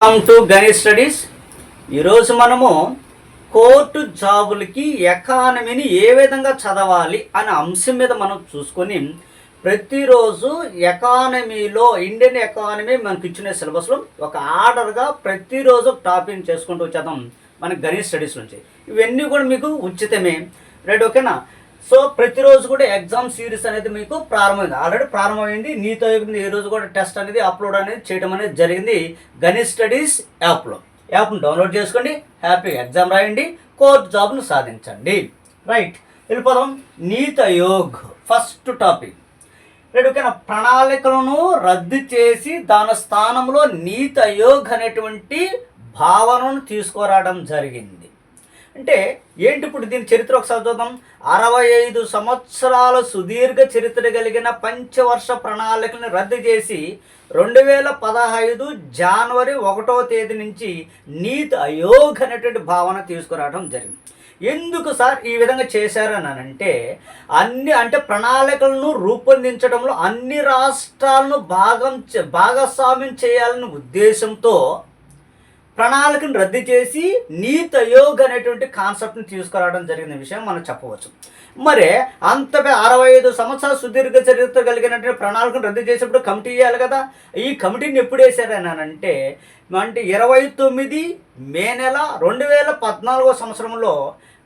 Welcome to Ganesh studies ఈరోజు మనము court జాబులకి ఎకానమీని ఏ విధంగా చదవాలి అనే అంశం మీద మనం చూసుకొని ప్రతిరోజు ఎకానమీలో ఇండియన్ ఎకానమీ మనకి ఇచ్చిన సిలబస్లో ఒక ఆర్డర్గా ప్రతిరోజు టాపిక్ చేసుకుంటూ వచ్చేద్దాం మన గణేష్ స్టడీస్ నుంచి. ఇవన్నీ కూడా మీకు ఉచితమే. రైట్ ఓకేనా సో ప్రతిరోజు కూడా ఎగ్జామ్ సిరీస్ అనేది మీకు ప్రారంభమైంది. ఆల్రెడీ ప్రారంభమైంది. నీతో ఈ రోజు కూడా టెస్ట్ అనేది అప్లోడ్ అనేది చేయడం అనేది జరిగింది. గణేష్ స్టడీస్ యాప్లో యాప్ను డౌన్లోడ్ చేసుకోండి. హ్యాపీ ఎగ్జామ్ రాయండి. కోర్ట్ జాబ్ను సాధించండి. రైట్ వెళ్ళిపోదాం. Niti Aayog first topic right ఓకేనా ప్రణాళికలను రద్దు చేసి దాని స్థానంలో నీత ఆయోగ్ అనేటువంటి భావనను తీసుకురావడం జరిగింది. అంటే ఏంటి ఇప్పుడు దీని చరిత్ర ఒకసారి చూద్దాం. అరవై ఐదు సంవత్సరాల సుదీర్ఘ చరిత్ర కలిగిన పంచవర్ష ప్రణాళికలను రద్దు చేసి రెండు వేల పదహైదు జనవరి ఒకటో తేదీ నుంచి నీతి అయోగ్ అనేటువంటి భావన తీసుకురావడం జరిగింది. ఎందుకు సార్ ఈ విధంగా చేశారని అంటే అన్ని అంటే ప్రణాళికలను రూపొందించడంలో అన్ని రాష్ట్రాలను భాగం భాగస్వామ్యం చేయాలనే ఉద్దేశంతో ప్రణాళికను రద్దు చేసి నీతి ఆయోగ్ అనేటువంటి కాన్సెప్ట్ని తీసుకురావడం జరిగిన విషయం మనం చెప్పవచ్చు. మరి అంత అరవై ఐదు సంవత్సరాల సుదీర్ఘ చరిత్ర కలిగినటువంటి ప్రణాళికను రద్దు చేసేప్పుడు కమిటీ వేయాలి కదా. ఈ కమిటీని ఎప్పుడు వేశారని అంటే అంటే ఇరవై తొమ్మిది మే నెల రెండు వేల పద్నాలుగో సంవత్సరంలో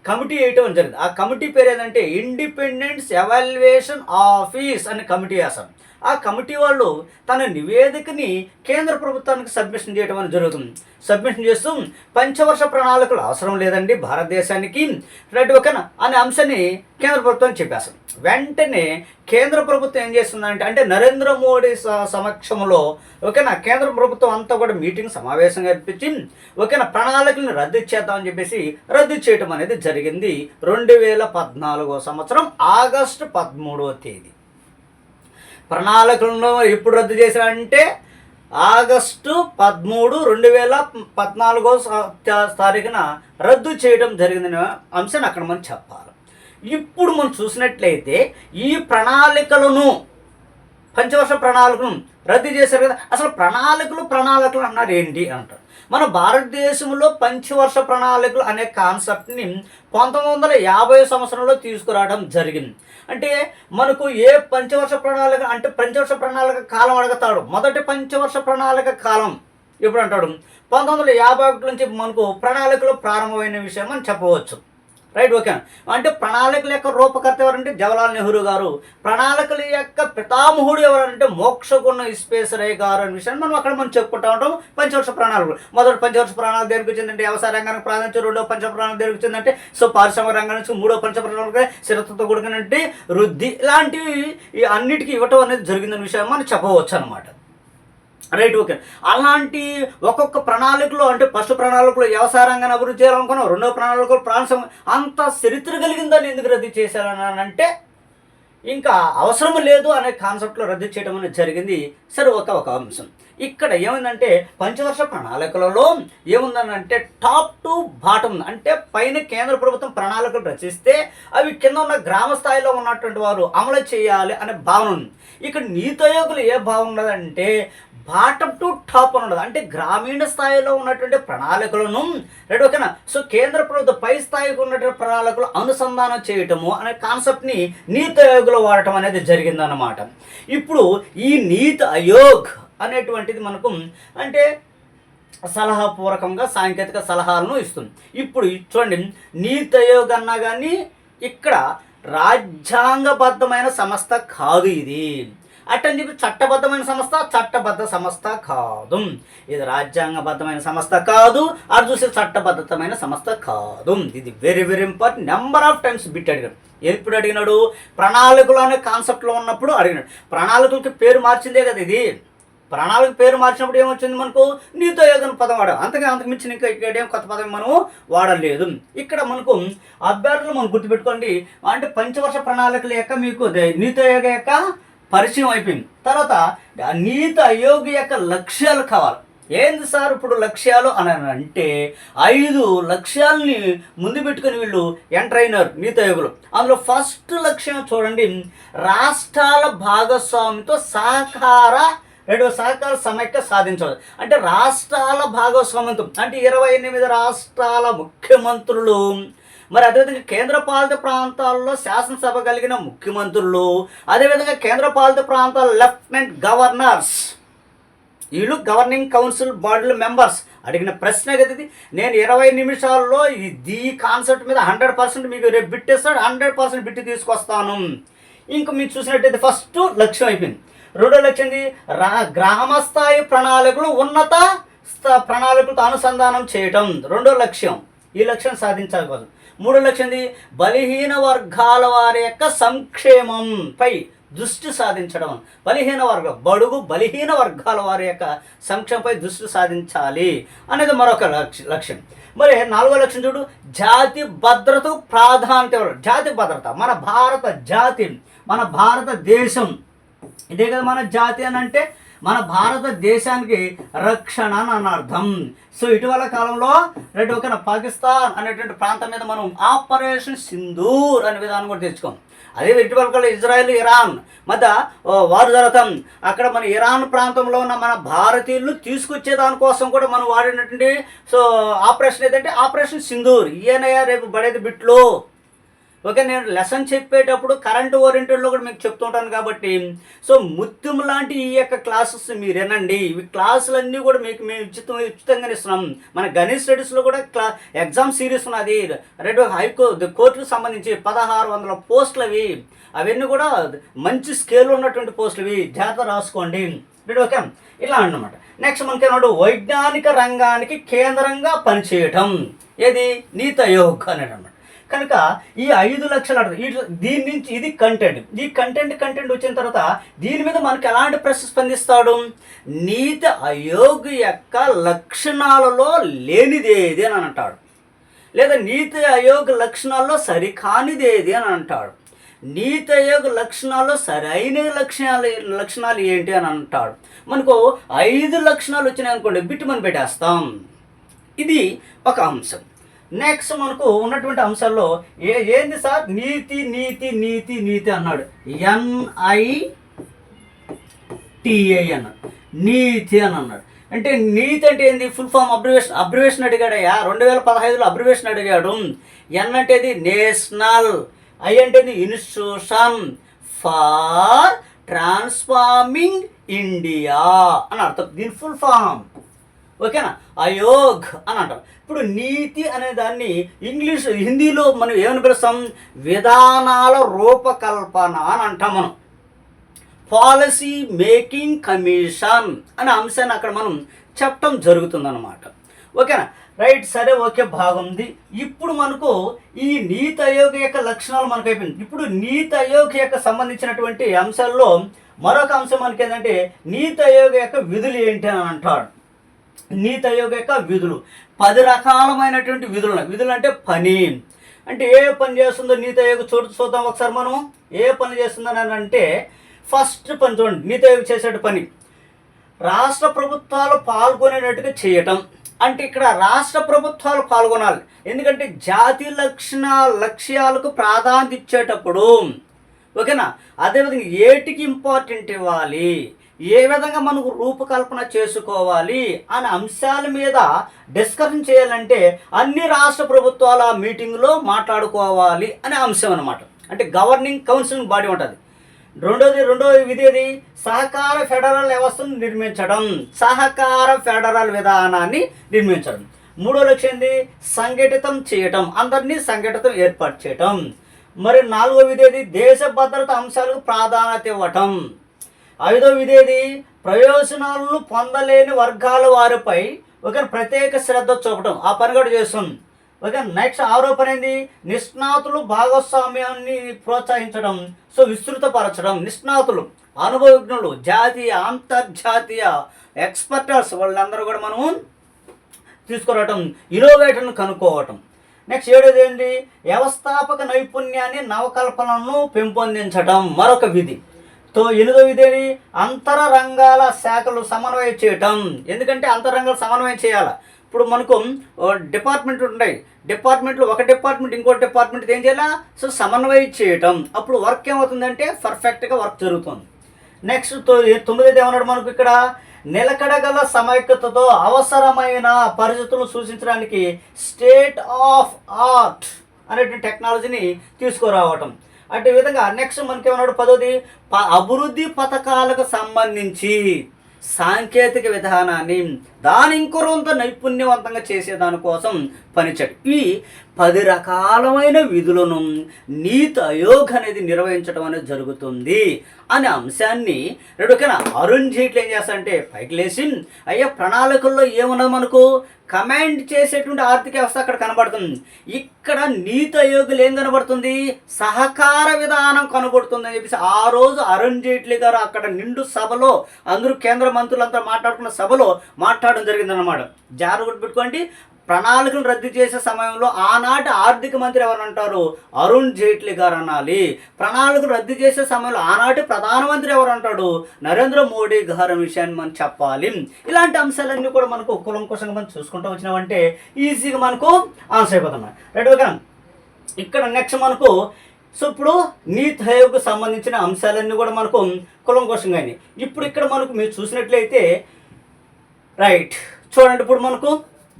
కమిటీ వేయటం జరిగింది. ఆ కమిటీ పేరు ఏంటంటే ఇండిపెండెన్స్ ఎవాల్యుయేషన్ ఆఫీస్ అనే కమిటీ వేశాం ఆ కమిటీ వాళ్ళు తన నివేదికని కేంద్ర ప్రభుత్వానికి సబ్మిషన్ చేయడం అనేది జరుగుతుంది. సబ్మిషన్ చేస్తూ పంచవర్ష ప్రణాళికలు అవసరం లేదండి భారతదేశానికి. రెడ్ ఓకేనా అనే అంశాన్ని కేంద్ర ప్రభుత్వం చెప్పేస్తాం వెంటనే కేంద్ర ప్రభుత్వం ఏం చేస్తుందంటే అంటే నరేంద్ర మోడీ సమక్షంలో ఓకేనా కేంద్ర ప్రభుత్వం అంతా కూడా మీటింగ్ సమావేశం కల్పించి ఓకేనా ప్రణాళికలను రద్దు చేద్దామని చెప్పేసి రద్దు చేయటం అనేది జరిగింది. రెండు వేల పద్నాలుగో సంవత్సరం ఆగస్టు పదమూడవ తేదీ. ప్రణాళికలను ఎప్పుడు రద్దు చేశారంటే ఆగస్టు పదమూడు రెండు వేల పద్నాలుగో తారీఖున రద్దు చేయడం జరిగిందనే అంశాన్ని అక్కడ మనం చెప్పాలి. ఇప్పుడు మనం చూసినట్లయితే ఈ ప్రణాళికలను పంచవర్ష ప్రణాళికను రద్దు చేశారు కదా. అసలు ప్రణాళికలు ప్రణాళికలు అన్నారు ఏంటి అంటారు? మన భారతదేశంలో పంచవర్ష ప్రణాళికలు అనే కాన్సెప్ట్ని పంతొమ్మిది వందల యాభై సంవత్సరంలో తీసుకురావడం జరిగింది. అంటే మనకు ఏ పంచవర్ష ప్రణాళిక అంటే పంచవర్ష ప్రణాళిక కాలం అడుగుతాడు? మొదటి పంచవర్ష ప్రణాళిక కాలం ఎప్పుడు అంటాడు పంతొమ్మిది వందల యాభై ఒకటి నుంచి మనకు ప్రణాళికలు ప్రారంభమైన విషయం అని చెప్పవచ్చు. రైట్ ఓకే అంటే ప్రణాళికల యొక్క రూపకర్త ఎవరంటే జవహర్లాల్ నెహ్రూ గారు. ప్రణాళికల యొక్క పితామహుడు ఎవరంటే మోక్షగుణ విశ్వేశ్వరయ్య గారు అనే విషయాన్ని మనం అక్కడ మనం చెప్పుకుంటా ఉంటాం. పంచవర్ష ప్రణాళికలు. మొదటి పంచవర్ష ప్రణాళిక దేనికి వచ్చిందంటే వ్యవసాయ రంగానికి ప్రాధాన్యత రెండో పంచ ప్రణాళిక దేనికి వచ్చిందంటే సో పారిశ్రామిక రంగం నుంచి మూడో పంచ ప్రణాళిక స్థిరత్వంతో కూడుకున్నట్టు వృద్ధి. ఇలాంటివి ఈ అన్నిటికీ ఇవ్వటం అనేది జరిగిందనే విషయం మనం చెప్పవచ్చు అనమాట రైట్ ఓకే. అలాంటి ఒక్కొక్క ప్రణాళికలో అంటే ఫస్ట్ ప్రణాళికలో వ్యవసాయ రంగాన్ని అభివృద్ధి చేయాలనుకున్నాం రెండో ప్రణాళికలో ప్రాంతం అంత చరిత్ర కలిగిందని ఎందుకు రద్దు చేశారని అంటే ఇంకా అవసరం లేదు అనే కాన్సెప్ట్లో రద్దు చేయడం అనేది జరిగింది. సరే ఒక ఒక అంశం. ఇక్కడ ఏమైందంటే పంచవర్ష ప్రణాళికలలో ఏముందనంటే టాప్ టు బాటమ్ అంటే పైన కేంద్ర ప్రభుత్వం ప్రణాళికలు రచిస్తే అవి కింద ఉన్న గ్రామ స్థాయిలో ఉన్నటువంటి వారు అమలు చేయాలి అనే భావన ఉంది. ఇక్కడ నీతయోగులు ఏ భావన ఉన్నదంటే బాటమ్ టు టాప్ అని ఉండదు అంటే గ్రామీణ స్థాయిలో ఉన్నటువంటి ప్రణాళికలను రెడీ ఓకేనా? సో కేంద్ర ప్రభుత్వ పై స్థాయికి ఉన్నటువంటి ప్రణాళికలు అనుసంధానం చేయటము అనే కాన్సెప్ట్ని నీతి ఆయోగ్లో వాడటం అనేది జరిగిందన్నమాట. ఇప్పుడు ఈ నీతి అయోగ్ అనేటువంటిది మనకు అంటే సలహాపూర్వకంగా సాంకేతిక సలహాలను ఇస్తుంది. ఇప్పుడు చూడండి నీతి ఆయోగ్ అన్నా కానీ ఇక్కడ రాజ్యాంగబద్ధమైన సంస్థ కాదు ఇది. అట్టని చెప్పి చట్టబద్ధమైన సంస్థ చట్టబద్ధ సంస్థ కాదు. ఇది రాజ్యాంగబద్ధమైన సంస్థ కాదు అది చూసే చట్టబద్ధమైన సంస్థ కాదు. ఇది very very important number of times bit అడిగాడు. ఎప్పుడు అడిగినాడు? ప్రణాళికలు అనే కాన్సెప్ట్లో ఉన్నప్పుడు అడిగినాడు. ప్రణాళికలకి పేరు మార్చిందే కదా ఇది. ప్రణాళిక పేరు మార్చినప్పుడు ఏమొచ్చింది మనకు? నీతో యోగన పదం వాడాం. అంతగా అంతకు మించిన ఇంకా ఇక్కడ ఏం కొత్త పదం మనం వాడలేదు. ఇక్కడ మనకు అభ్యర్థులు మనం గుర్తుపెట్టుకోండి. అంటే పంచవర్ష ప్రణాళికల యొక్క మీకు నీతో యోగ యొక్క పరిచయం అయిపోయింది. తర్వాత నీత నీతి యొక్క లక్ష్యాలు కావాలి. ఏంది సార్ ఇప్పుడు లక్ష్యాలు అని అంటే ఐదు లక్ష్యాలని ముందు పెట్టుకుని వీళ్ళు ఎంటర్ అయినారు నీతి ఆయోగులు అందులో ఫస్ట్ లక్ష్యం చూడండి రాష్ట్రాల భాగస్వామితో సహకార రెండు సహకార సమైక్య సాధించవచ్చు అంటే రాష్ట్రాల భాగస్వామ్యంతో అంటే ఇరవై ఎనిమిది రాష్ట్రాల ముఖ్యమంత్రులు మరి అదేవిధంగా కేంద్ర పాలిత ప్రాంతాల్లో శాసనసభ కలిగిన ముఖ్యమంత్రులు అదేవిధంగా కేంద్ర పాలిత ప్రాంతాల లెఫ్టినెంట్ గవర్నర్స్ వీళ్ళు గవర్నింగ్ కౌన్సిల్ బాడీల మెంబర్స్. అడిగిన ప్రశ్న కదా నేను ఇరవై నిమిషాల్లో ఇది ఈ కాన్సెప్ట్ మీద హండ్రెడ్ పర్సెంట్ మీకు రేపు బిట్టేస్తాడు హండ్రెడ్ పర్సెంట్ బిట్టి తీసుకొస్తాను. ఇంకా మీరు చూసినట్టయితే ఫస్ట్ లక్ష్యం అయిపోయింది. రెండో లక్ష్యం రా గ్రామ స్థాయి ప్రణాళికలు ఉన్నత స్థ- ప్రణాళికలతో అనుసంధానం చేయటం. రెండో లక్ష్యం ఈ లక్ష్యం సాధించాలి కోసం. మూడో లక్ష్యం బలహీన వర్గాల వారి యొక్క సంక్షేమంపై దృష్టి సాధించడం. బలహీన వర్గ బడుగు బలహీన వర్గాల వారి యొక్క సంక్షేమంపై దృష్టి సాధించాలి అనేది మరొక లక్ష లక్ష్యం. మరి నాలుగో లక్ష్యం చూడు జాతి భద్రతకు ప్రాధాన్యత జాతి భద్రత మన భారత జాతి మన భారతదేశం. ఇదే కదా మన జాతి అని అంటే మన భారతదేశానికి రక్షణ అని అర్థం సో ఇటీవల కాలంలో రెండు ఒక పాకిస్తాన్ అనేటువంటి ప్రాంతం మీద మనం ఆపరేషన్ సింధూర్ అనే విధానం కూడా తెచ్చుకోం. అదే ఇటీవల కాలంలో ఇజ్రాయెల్ ఇరాన్ మధ్య వారు జరుగుతాం అక్కడ మన ఇరాన్ ప్రాంతంలో ఉన్న మన భారతీయులు తీసుకొచ్చే దానికోసం కూడా మనం వాడినటువంటి సో ఆపరేషన్ ఏదంటే ఆపరేషన్ సింధూర్. ఈయనయ్య రేపు పడేది బిట్లో. ఓకే నేను లెసన్ చెప్పేటప్పుడు కరెంట్ ఓరియంటెడ్లో కూడా మీకు చెప్తుంటాను కాబట్టి సో ముత్యం లాంటి ఈ యొక్క క్లాసెస్ మీరు వినండి ఇవి క్లాసులన్నీ కూడా మీకు మేము ఉచితం ఉచితంగా ఇస్తున్నాం. మన గణేష్ స్టడీస్లో కూడా క్లా ఎగ్జామ్ సిరీస్ ఉన్నది. రెండు హైకో కోర్టుకు సంబంధించి పదహారు వందల పోస్టులు అవి. అవన్నీ కూడా మంచి స్కేల్ ఉన్నటువంటి పోస్టులు ఇవి జాగ్రత్త రాసుకోండి. ఓకే? ఇలా అన్నమాట. నెక్స్ట్ మనకి ఏమన్నాడు? వైజ్ఞానిక రంగానికి కేంద్రంగా పనిచేయటం. ఏది? నీత యోగ్ అనేది అనమాట కనుక ఈ ఐదు లక్షల అర్థం దీని నుంచి ఇది కంటెంట్ ఈ కంటెంట్ కంటెంట్ వచ్చిన తర్వాత దీని మీద మనకి ఎలాంటి ప్రశ్న స్పందిస్తాడు? నీతి ఆయోగ్ యొక్క లక్షణాలలో లేనిదేది అని అంటాడు. లేదా నీతి అయోగ లక్షణాల్లో సరికానిదేది అని అంటాడు. నీతి అయోగ లక్షణాల్లో సరైన లక్షణాలు లక్షణాలు ఏంటి అని అంటాడు. మనకు ఐదు లక్షణాలు వచ్చినాయి అనుకోండి బిట్టు మనం పెట్టేస్తాం. ఇది ఒక అంశం. నెక్స్ట్ మనకు ఉన్నటువంటి అంశాల్లో ఏ ఏంది సార్? నీతి నీతి నీతి నీతి అన్నాడు. ఎన్ఐ టిఐ అన్నాడు నీతి అని అన్నాడు. అంటే నీతి అంటే ఏంది? ఫుల్ ఫామ్ అబ్రివేషన్ అబ్రివేషన్ అడిగాడయ్యా. రెండు వేల పదహైదులో అబ్రివేషన్ అడిగాడు. ఎన్ అంటేది నేషనల్ ఐ అంటేది ఇన్స్టిట్యూషన్ ఫార్ ట్రాన్స్ఫార్మింగ్ ఇండియా అని అర్థం. దీని ఫుల్ ఫామ్ ఓకేనా? అయోగ్ అని అంటాం ఇప్పుడు నీతి అనే దాన్ని ఇంగ్లీష్ హిందీలో మనం ఏమని పిలుస్తాం? విధానాల రూపకల్పన అని అంటాం మనం. పాలసీ మేకింగ్ కమిషన్ అనే అంశాన్ని అక్కడ మనం చెప్పడం జరుగుతుందన్నమాట. ఓకేనా? రైట్ సరే ఓకే బాగుంది. ఇప్పుడు మనకు ఈ నీతి అయోగ యొక్క లక్షణాలు మనకు అయిపోయింది. ఇప్పుడు నీతి అయోగ యొక్క సంబంధించినటువంటి అంశాల్లో మరొక అంశం మనకి ఏంటంటే నీతి అయోగ యొక్క విధులు ఏంటి అని అంటాడు. నీతి ఆయోగ్ యొక్క విధులు. పది రకాలమైనటువంటి విధులు విధులు అంటే పని. అంటే ఏ పని చేస్తుందో నీతి ఆయోగ్ చూడు చూద్దాం ఒకసారి మనం ఏ పని చేస్తుందని అంటే ఫస్ట్ పని చూడండి. నీతి ఆయోగ్ చేసేట పని. రాష్ట్ర ప్రభుత్వాలు పాల్గొనేటట్టుగా చేయటం. అంటే ఇక్కడ రాష్ట్ర ప్రభుత్వాలు పాల్గొనాలి. ఎందుకంటే జాతి లక్షణ లక్ష్యాలకు ప్రాధాన్యత ఇచ్చేటప్పుడు ఓకేనా? అదేవిధంగా ఏటికి ఇంపార్టెంట్ ఇవ్వాలి? ఏ విధంగా మనకు రూపకల్పన చేసుకోవాలి అనే అంశాల మీద డిస్కషన్ చేయాలంటే అన్ని రాష్ట్ర ప్రభుత్వాల మీటింగ్లో మాట్లాడుకోవాలి అనే అంశం అనమాట అంటే గవర్నింగ్ కౌన్సిలింగ్ బాడీ ఉంటుంది. రెండోది రెండో విధేది సహకార ఫెడరల్ వ్యవస్థను నిర్మించడం. సహకార ఫెడరల్ విధానాన్ని నిర్మించడం. మూడో లక్ష్యం ఏంది? సంఘటితం చేయటం. అందరినీ సంఘటితం ఏర్పాటు చేయటం. మరి నాలుగో విధేది దేశ భద్రత అంశాలకు ప్రాధాన్యత ఇవ్వటం. ఐదో విధేది ప్రయోజనాలను పొందలేని వర్గాల వారిపై ఒక ప్రత్యేక శ్రద్ధ చూపటం. ఆ పని కూడా చేస్తుంది. ఓకే నెక్స్ట్ ఆరోపణ ఏంది? నిష్ణాతులు భాగస్వామ్యాన్ని ప్రోత్సహించడం సో విస్తృతపరచడం. నిష్ణాతులు అనుభవజ్ఞులు జాతీయ అంతర్జాతీయ ఎక్స్పర్టర్స్ వాళ్ళందరూ కూడా మనము తీసుకురావటం ఇన్నోవేటర్ను కనుక్కోవటం. నెక్స్ట్ ఏడోది ఏంటి వ్యవస్థాపక నైపుణ్యాన్ని నవకల్పనను పెంపొందించడం మరొక విధి. తో ఎనిమిదో విధి అంతర రంగాల శాఖలు సమన్వయం చేయటం. ఎందుకంటే అంతరంగాలు సమన్వయం చేయాలి. ఇప్పుడు మనకు డిపార్ట్మెంట్లు డిపార్ట్మెంట్ ఉంటాయి. డిపార్ట్మెంట్లు ఒక డిపార్ట్మెంట్ ఇంకో డిపార్ట్మెంట్ ఏం చేయాలా? సో సమన్వయం చేయటం. అప్పుడు వర్క్ ఏమవుతుందంటే పర్ఫెక్ట్గా వర్క్ జరుగుతుంది. నెక్స్ట్ తొమ్మిదైదు ఏమన్నాడు మనకు ఇక్కడ? నిలకడగల సమైక్యతతో అవసరమైన పరిస్థితులను సూచించడానికి స్టేట్ ఆఫ్ ఆర్ట్ అనేటువంటి టెక్నాలజీని తీసుకురావటం. అటు విధంగా నెక్స్ట్ మనకి ఏమన్నాడు పదోది ప- అభివృద్ధి పథకాలకు సంబంధించి సాంకేతిక విధానాన్ని దాని ఇంకొరంత నైపుణ్యవంతంగా చేసే దానికోసం పనిచేయడం ఇవి పది రకాలమైన విధులను నీతి ఆయోగ్ అనేది నిర్వహించడం అనేది జరుగుతుంది అనే అంశాన్ని రెండుకైనా అరుణ్ జైట్లీ ఏం చేస్తారంటే పైకి లేచి అయ్యా ప్రణాళికల్లో ఏమున్నా మనకు? కమాండ్ చేసేటువంటి ఆర్థిక వ్యవస్థ అక్కడ కనబడుతుంది. ఇక్కడ నీతి ఆయోగులు ఏం కనబడుతుంది? సహకార విధానం కనబడుతుంది అని చెప్పేసి ఆ రోజు అరుణ్ జైట్లీ గారు అక్కడ నిండు సభలో అందరూ కేంద్ర మంత్రులంతా మాట్లాడుకున్న సభలో మాట్లాడడం జరిగిందన్నమాట. జాగ్రత్త పెట్టుకోండి ప్రణాళికలు రద్దు చేసే సమయంలో ఆనాటి ఆర్థిక మంత్రి ఎవరంటారు? అరుణ్ జైట్లీ గారు అనాలి. ప్రణాళికలు రద్దు చేసే సమయంలో ఆనాటి ప్రధానమంత్రి ఎవరంటాడు? నరేంద్ర మోడీ గారు విషయాన్ని మనం చెప్పాలి. ఇలాంటి అంశాలన్నీ కూడా మనకు కులంకుశంగా మనం చూసుకుంటూ వచ్చినామంటే ఈజీగా మనకు ఆన్సర్ అయిపోతున్నాయి రైట్ ఓకే. ఇక్కడ నెక్స్ట్ మనకు సో ఇప్పుడు నీతి ఆయోగ్కు సంబంధించిన అంశాలన్నీ కూడా మనకు కులంకోశంగా అయినాయి ఇప్పుడు ఇక్కడ మనకు మీరు చూసినట్లయితే రైట్ చూడండి ఇప్పుడు మనకు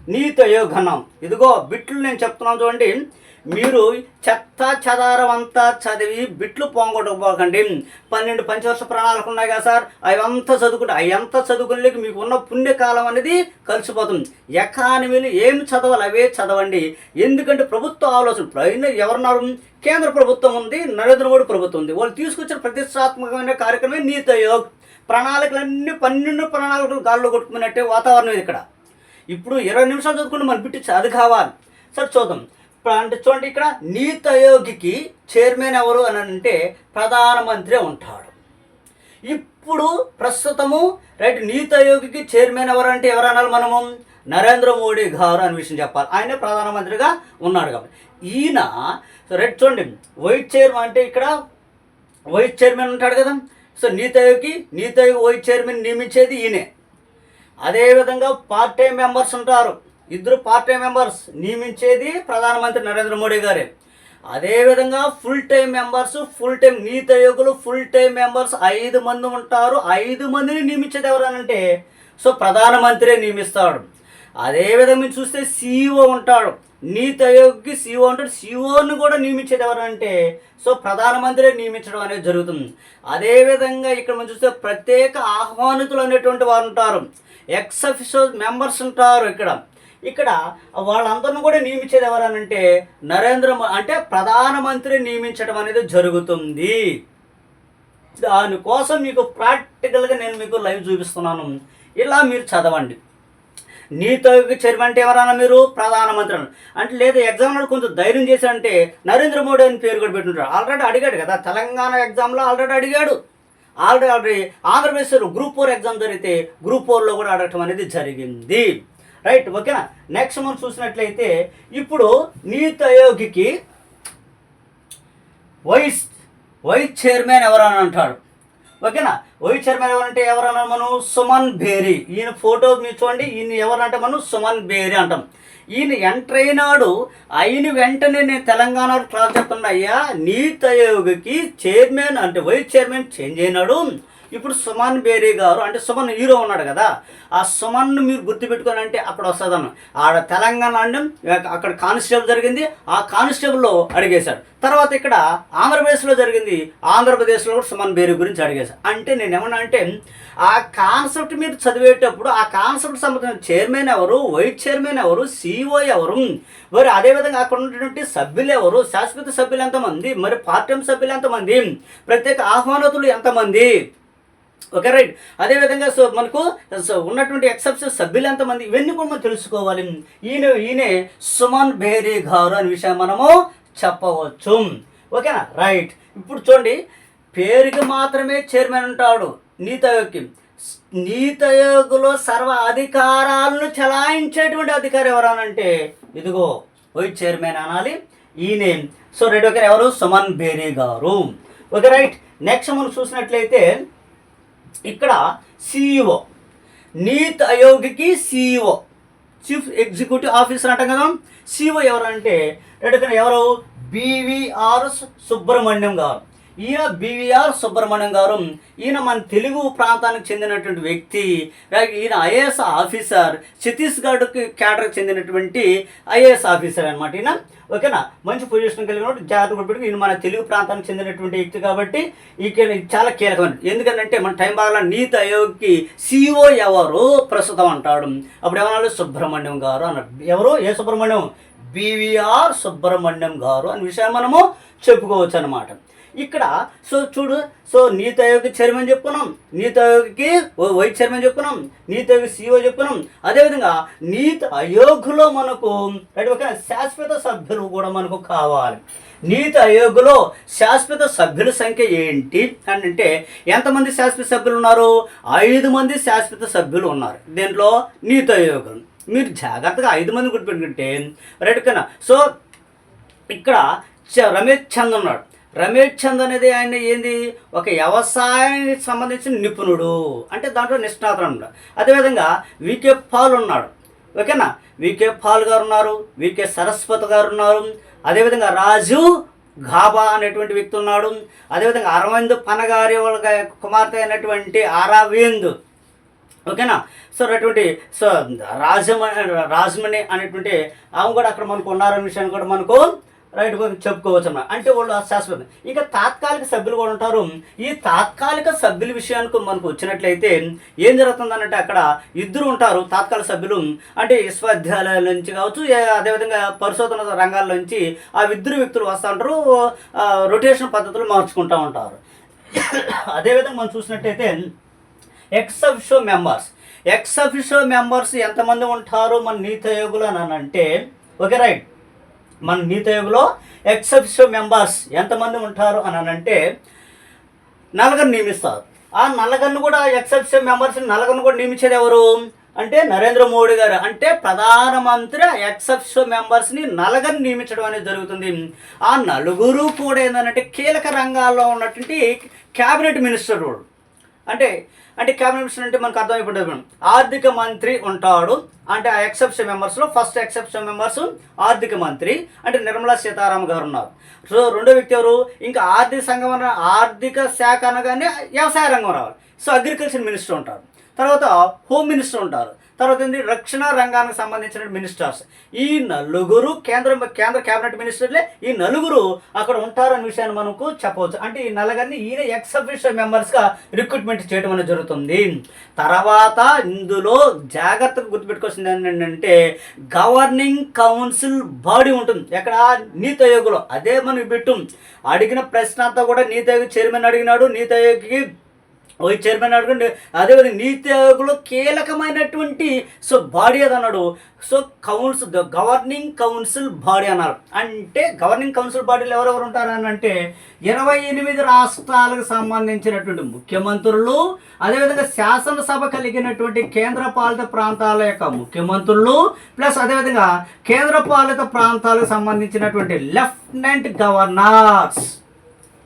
నీతయో ఘనం. ఇదిగో బిట్లు నేను చెప్తున్నాను చూడండి. మీరు చెత్త చెదారం అంతా చదివి బిట్లు పోగొట్టుకోకండి. పన్నెండు పంచవర్ష ప్రణాళిక ఉన్నాయి కదా సార్. అవంతా చదువుకుంటే అవంతా చదువుకునేకి మీకు ఉన్న పుణ్యకాలం అనేది కలిసిపోతుంది. ఎకానమీలు ఏమి చదవాలి అవే చదవండి. ఎందుకంటే ప్రభుత్వ ఆలోచన ప్రైన ఎవరున్నారు? కేంద్ర ప్రభుత్వం ఉంది నరేంద్ర మోడీ ప్రభుత్వం ఉంది. వాళ్ళు తీసుకొచ్చిన ప్రతిష్టాత్మకమైన కార్యక్రమమే నీతి ఆయోగ్ ప్రణాళికలన్నీ పన్నెండు ప్రణాళికలు గాల్లో కొట్టుకున్నట్టే వాతావరణం ఇది ఇక్కడ. ఇప్పుడు ఇరవై నిమిషాలు చదువుకుంటే మనం బిట్టి అది కావాలి. సరే చూద్దాం. అంటే చూడండి ఇక్కడ నీతి ఆయోగికి చైర్మన్ ఎవరు అని అంటే ప్రధానమంత్రి ఉంటాడు. ఇప్పుడు ప్రస్తుతము రైట్ నీతి ఆయోగికి చైర్మన్ ఎవరు అంటే ఎవరు అనాలి మనము? నరేంద్ర మోడీ గారు అని విషయం చెప్పాలి. ఆయనే ప్రధానమంత్రిగా ఉన్నాడు కాబట్టి. ఈయన సో రైట్ చూడండి. వైస్ చైర్మన్ అంటే ఇక్కడ వైస్ చైర్మన్ ఉంటాడు కదా. సో నీతి ఆయోగ్కి నీతి ఆయోగ్ వైస్ చైర్మన్ నియమించేది ఈయనే. అదేవిధంగా పార్ట్ టైం మెంబర్స్ ఉంటారు. ఇద్దరు పార్ట్ టైం మెంబర్స్ నియమించేది ప్రధానమంత్రి నరేంద్ర మోడీ గారే. అదేవిధంగా full time members full time Niti ఆయోగులు full time members ఐదు మంది ఉంటారు. ఐదు మందిని నియమించేది ఎవరనంటే సో ప్రధానమంత్రి నియమిస్తాడు. అదేవిధంగా మీరు చూస్తే సీఈఓ ఉంటాడు. నీతి ఆయోగ్కి సీఓ ఉంటాడు. సీఓని కూడా నియమించేది ఎవరంటే సో ప్రధానమంత్రి నియమించడం అనేది జరుగుతుంది. అదేవిధంగా ఇక్కడ మనం చూస్తే ప్రత్యేక ఆహ్వానితులు అనేటువంటి వారు ఉంటారు. ఎక్స్ అఫిషియల్ మెంబర్స్ ఉంటారు ఇక్కడ. ఇక్కడ వాళ్ళందరిని కూడా నియమించేది ఎవరనంటే నరేంద్ర మో- అంటే ప్రధానమంత్రి నియమించడం అనేది జరుగుతుంది. దానికోసం మీకు ప్రాక్టికల్గా నేను మీకు లైవ్ చూపిస్తున్నాను. ఇలా మీరు చదవండి. నీతో చైర్మన్ అంటే ఎవరన్నా మీరు? ప్రధానమంత్రి అంటే లేదా ఎగ్జామ్ కొంచెం ధైర్యం చేశారంటే అంటే నరేంద్ర మోడీ అని పేరు కూడా పెట్టుంటారు ఆల్రెడీ అడిగాడు కదా తెలంగాణ ఎగ్జామ్లో ఆల్రెడీ అడిగాడు. ఆల్రెడీ ఆల్రెడీ ఆంధ్రప్రదేశ్లో గ్రూప్ ఫోర్ ఎగ్జామ్ జరిగితే గ్రూప్ ఫోర్లో కూడా అడగటం అనేది జరిగింది. రైట్ ఓకేనా? నెక్స్ట్ మనం చూసినట్లయితే ఇప్పుడు నీతి ఆయోగ్కి వైస్ వైస్ చైర్మన్ ఎవరని అంటాడు. ఓకేనా? వైస్ చైర్మన్ ఎవరంటే ఎవరన్నా మనం సుమన్ బేరీ ఈయన ఫోటో మీరు చూడండి ఈయన ఎవరంటే మనం సుమన్ బేరీ అంటాం. ఈయన ఎంటర్ అయినాడు అయిన వెంటనే నేను తెలంగాణలో ట్రావెల్ చెప్తున్నా అయ్యా నీతి ఆయోగ్కి చైర్మన్ అంటే వైస్ చైర్మన్ చేంజ్ అయినాడు. ఇప్పుడు సుమన్ బేరీ గారు అంటే సుమన్ హీరో ఉన్నాడు కదా ఆ సుమన్ను మీరు గుర్తుపెట్టుకొని అంటే అక్కడ వస్తుందన్న ఆడ తెలంగాణ అనడం అక్కడ కానిస్టేబుల్ జరిగింది ఆ కానిస్టేబుల్లో అడిగేశాడు. తర్వాత ఇక్కడ ఆంధ్రప్రదేశ్లో జరిగింది ఆంధ్రప్రదేశ్లో కూడా సుమన్ బేరీ గురించి అడిగేశాడు. అంటే నేను ఏమన్నా అంటే ఆ కాన్సెప్ట్ మీరు చదివేటప్పుడు ఆ కాన్సెప్ట్ సంబంధించిన చైర్మన్ ఎవరు వైస్ చైర్మన్ ఎవరు సిఇఓ ఎవరు మరి అదేవిధంగా అక్కడ ఉన్నటువంటి సభ్యులు ఎవరు శాశ్వత సభ్యులు ఎంతమంది మరి పార్టీ టైం సభ్యులు ఎంతమంది ప్రత్యేక ఆహ్వానతులు ఎంతమంది ఓకే రైట్ అదేవిధంగా సో మనకు సో ఉన్నటువంటి ఎక్సెప్షన్ సభ్యులు ఎంతమంది ఇవన్నీ కూడా మనం తెలుసుకోవాలి. ఈయన ఈయనే సుమన్ బేరీ గారు అనే విషయం మనము చెప్పవచ్చు. ఓకేనా? రైట్ ఇప్పుడు చూడండి పేరుకి మాత్రమే చైర్మన్ ఉంటాడు నీతి ఆయోగ్కి. నీతి ఆయోగ్లో సర్వ అధికారాలను చలాయించేటువంటి అధికారి ఎవరనంటే ఇదిగో వైస్ చైర్మన్ అనాలి. ఈయనే. సో రైట్ ఓకే ఎవరు? సుమన్ బేరీ గారు. ఓకే రైట్ నెక్స్ట్ మనం చూసినట్లయితే ఇక్కడ సిఇఓ నీత్ అయోగ్కి సిఇఓ చీఫ్ ఎగ్జిక్యూటివ్ ఆఫీసర్ అంటాం కదా. సిఇఓ ఎవరంటే రెడ్ ఎవరు? బీవీఆర్ సుబ్రహ్మణ్యం గారు. ఈయన బివిఆర్ సుబ్రహ్మణ్యం గారు. ఈయన మన తెలుగు ప్రాంతానికి చెందినటువంటి వ్యక్తి. ఈయన ఐఏఎస్ ఆఫీసర్. ఛత్తీస్గఢ్కి కేటర్కి చెందినటువంటి ఐఏఎస్ ఆఫీసర్ అనమాట ఈయన. ఓకేనా? మంచి పొజిషన్ కలిగిన జాగ్రత్త ఈయన మన తెలుగు ప్రాంతానికి చెందినటువంటి వ్యక్తి కాబట్టి ఈయన చాలా కీలకమైనది. ఎందుకంటే మన టైం బాగా నీతి ఆయోగ్కి సిఇఓ ఎవరు? ప్రస్తుతం అంటాడు. అప్పుడు ఏమన్నా సుబ్రహ్మణ్యం గారు అన్నాడు. ఎవరు? ఏ సుబ్రహ్మణ్యం? బివిఆర్ సుబ్రహ్మణ్యం గారు అనే విషయాన్ని మనము చెప్పుకోవచ్చు అనమాట ఇక్కడ సో చూడు సో నీతి ఆయోగ్ చైర్మన్ చెప్పుకున్నాం. నీతి ఆయోగ్కి ఓ- వైస్ చైర్మన్ చెప్పుకున్నాం. నీతి ఆయోగ్ సిఇఓ చెప్పుకున్నాం. అదేవిధంగా నీతి ఆయోగ్లో మనకు ఒక శాశ్వత సభ్యులు కూడా మనకు కావాలి. నీతి ఆయోగ్లో శాశ్వత సభ్యుల సంఖ్య ఏంటి? అని అంటే ఎంతమంది శాశ్వత సభ్యులు ఉన్నారు? ఐదు మంది శాశ్వత సభ్యులు ఉన్నారు. దీంట్లో నీతి ఆయోగం. మీరు జాగ్రత్తగా ఐదు మంది గుర్తుపెట్టుకుంటే రైట్ కన్నా సో ఇక్కడ చ- రమేష్ చంద్ ఉన్నాడు. రమేష్ చంద్ అనేది ఆయన ఏంది? ఒక వ్యవసాయానికి సంబంధించిన నిపుణుడు. అంటే దాంట్లో నిష్ణాతుడు అన్నమాట అదేవిధంగా వికే పాల్ ఉన్నాడు. ఓకేనా? వికే పాల్ గారు ఉన్నారు వికే సరస్వతి గారు ఉన్నారు. అదేవిధంగా రాజు ఘాబా అనేటువంటి వ్యక్తి ఉన్నాడు. అదేవిధంగా అరవింద్ పనగారి కుమార్తె అయినటువంటి అరవింద్ ఓకేనా? సో అటువంటి సో రాజమణి రాజమణి అనేటువంటి ఆమె కూడా అక్కడ మనకు ఉన్నారనే విషయాన్ని కూడా మనకు రైట్ చెప్పుకోవచ్చు అన్నమాట అంటే వాళ్ళు శాశ్వతం ఇంకా తాత్కాలిక సభ్యులు కూడా ఉంటారు. ఈ తాత్కాలిక సభ్యుల విషయానికి మనకు వచ్చినట్లయితే ఏం జరుగుతుందనంటే అక్కడ ఇద్దరు ఉంటారు తాత్కాలిక సభ్యులు. అంటే విశ్వవిద్యాలయాల నుంచి కావచ్చు అదేవిధంగా పరిశోధన రంగాల నుంచి ఆ ఇద్దరు వ్యక్తులు వస్తూ ఉంటారు రొటేషన్ పద్ధతులు మార్చుకుంటూ ఉంటారు. అదేవిధంగా మనం చూసినట్టయితే ex officio members. Ex officio members ఎంతమంది ఉంటారు మన నీతి ఆయోగులు అని అంటే ఓకే రైట్ మన నీతి ఎక్సెప్షన్ మెంబర్స్ ఎంతమంది ఉంటారు అని అంటే నలుగురు నియమిస్తారు. ఆ నలుగురిని కూడా ఎక్సెప్షన్ మెంబర్స్ని మెంబర్స్ నలుగురిని కూడా నియమించేది ఎవరు? అంటే నరేంద్ర మోడీ గారు. అంటే ప్రధానమంత్రి ఎక్సెప్షన్ మెంబర్స్ని నలుగురిని నియమించడం అనేది జరుగుతుంది. ఆ నలుగురు కూడా ఏంటంటే కీలక రంగాల్లో ఉన్నటువంటి క్యాబినెట్ మినిస్టర్ అంటే అంటే క్యాబినెట్ మినిస్టర్ అంటే మనకు అర్థమైపోతుంది ఆర్థిక మంత్రి ఉంటాడు. అంటే ఆ ఎక్సెప్షన్ మెంబర్స్లో ఫస్ట్ ఎక్సెప్షన్ మెంబర్స్ ఆర్థిక మంత్రి. అంటే నిర్మలా సీతారామన్ గారు ఉన్నారు. సో రెండో వ్యక్తి ఎవరు? ఇంకా ఆర్థిక సంఘం అన- ఆర్థిక శాఖ అనగానే వ్యవసాయ రంగం రావాలి. సో అగ్రికల్చర్ మినిస్టర్ ఉంటారు. తర్వాత హోమ్ మినిస్టర్ ఉంటారు. తర్వాత ఏంటి రక్షణ రంగానికి సంబంధించిన మినిస్టర్స్. ఈ నలుగురు కేంద్ర కేంద్ర కేబినెట్ మినిస్టర్లే ఈ నలుగురు అక్కడ ఉంటారన్న విషయాన్ని మనకు చెప్పవచ్చు. అంటే ఈ నలుగురిని ఈయన ఎక్స్ మెంబర్స్గా రిక్రూట్మెంట్ చేయడం అనేది జరుగుతుంది. తర్వాత ఇందులో జాగ్రత్తగా గుర్తుపెట్టుకోవాల్సింది ఏంటంటే గవర్నింగ్ కౌన్సిల్ బాడీ ఉంటుంది. ఎక్కడ? నీతి ఆయోగ్లో. అదే మనకి పెట్టు. అడిగిన ప్రశ్న అంతా కూడా నీతి ఆయోగ్ చైర్మన్ అడిగినాడు. నీతి ఆయోగ్కి ఓ చైర్మన్ అడగండి. అదేవిధంగా నీతి ఆయోగ్లో కీలకమైనటువంటి సో బాడీ అది అన్నాడు. So council the governing council body అన్నారు. అంటే గవర్నింగ్ కౌన్సిల్ బాడీలో ఎవరెవరు ఉంటారు అని అంటే ఇరవై ఎనిమిది రాష్ట్రాలకు సంబంధించినటువంటి ముఖ్యమంత్రులు అదేవిధంగా శాసనసభ కలిగినటువంటి కేంద్ర పాలిత ప్రాంతాల యొక్క ముఖ్యమంత్రులు ప్లస్ అదేవిధంగా కేంద్ర పాలిత ప్రాంతాలకు సంబంధించినటువంటి లెఫ్టినెంట్ గవర్నర్స్.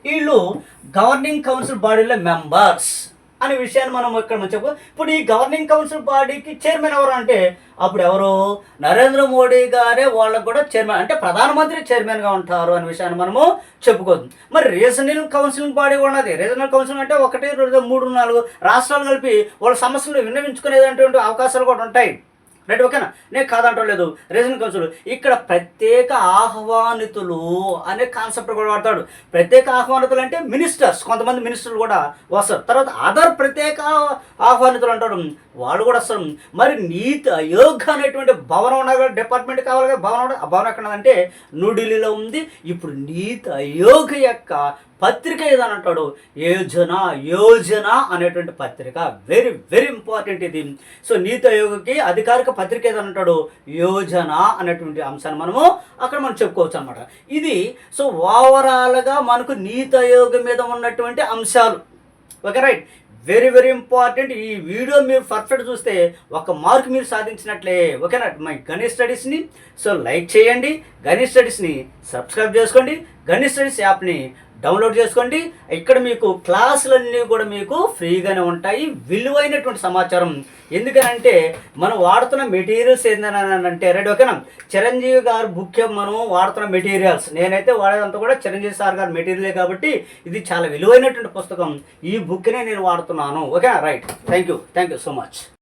వీళ్ళు గవర్నింగ్ కౌన్సిల్ బాడీలో మెంబర్స్ అనే విషయాన్ని మనం ఇక్కడ మనం చెప్పు ఇప్పుడు ఈ గవర్నింగ్ కౌన్సిల్ బాడీకి చైర్మన్ ఎవరు అంటే అప్పుడు ఎవరు? నరేంద్ర మోడీ గారే వాళ్ళకు కూడా చైర్మన్ అంటే ప్రధానమంత్రి చైర్మన్గా ఉంటారు అనే విషయాన్ని మనము చెప్పుకోవచ్చు. మరి రీజనల్ కౌన్సిలింగ్ బాడీ ఉన్నది రీజనల్ కౌన్సిలింగ్ అంటే ఒకటి రెండు మూడు నాలుగు రాష్ట్రాలు కలిపి వాళ్ళ సమస్యలు విన్నవించుకునేటువంటి అవకాశాలు కూడా ఉంటాయి. రైట్ ఓకేనా నేను కాదంటలేదు. రీజన్ కౌన్సిల్ ఇక్కడ ప్రత్యేక ఆహ్వానితులు అనే కాన్సెప్ట్ కూడా వాడతాడు. ప్రత్యేక ఆహ్వానితులు అంటే మినిస్టర్స్ కొంతమంది మినిస్టర్లు కూడా వస్తారు. తర్వాత అదర్ ప్రత్యేక ఆహ్వానితులు అంటాడు. వాళ్ళు కూడా వస్తారు. మరి నీతి అయోగ్య అనేటువంటి భవనం ఉన్న డిపార్ట్మెంట్ కావాలి కదా భవనం ఆ భవనం ఎక్కడ అంటే న్యూఢిల్లీలో ఉంది. ఇప్పుడు నీతి ఆయోగ్ యొక్క పత్రిక ఏదని అంటాడు యోజన యోజన అనేటువంటి పత్రిక. వెరీ వెరీ ఇంపార్టెంట్ ఇది. సో నీతి యోగకి అధికారిక పత్రిక ఏదని అంటాడు యోజన అనేటువంటి అంశాన్ని మనము అక్కడ మనం చెప్పుకోవచ్చు అనమాట ఇది సో ఓవరాల్గా మనకు నీతి ఆయోగ్ మీద ఉన్నటువంటి అంశాలు. Okay right very very important ఈ వీడియో మీరు పర్ఫెక్ట్ చూస్తే ఒక మార్క్ మీరు సాధించినట్లే. ఓకేనా మై గణేష్ స్టడీస్ని సో లైక్ చేయండి. గణేష్ స్టడీస్ని సబ్స్క్రైబ్ చేసుకోండి. గణేష్ స్టడీస్ యాప్ని డౌన్లోడ్ చేసుకోండి. ఇక్కడ మీకు క్లాసులన్నీ కూడా మీకు ఫ్రీగానే ఉంటాయి. విలువైనటువంటి సమాచారం. ఎందుకనంటే మనం వాడుతున్న మెటీరియల్స్ ఏంటంటే రెడీ ఓకేనా? చిరంజీవి గారు బుక్ మనం వాడుతున్న మెటీరియల్స్. నేనైతే వాడేదంతా కూడా చిరంజీవి సార్ గారి మెటీరియలే కాబట్టి ఇది చాలా విలువైనటువంటి పుస్తకం. ఈ బుక్నే నేను వాడుతున్నాను. ఓకేనా? Right. Thank you thank you so much.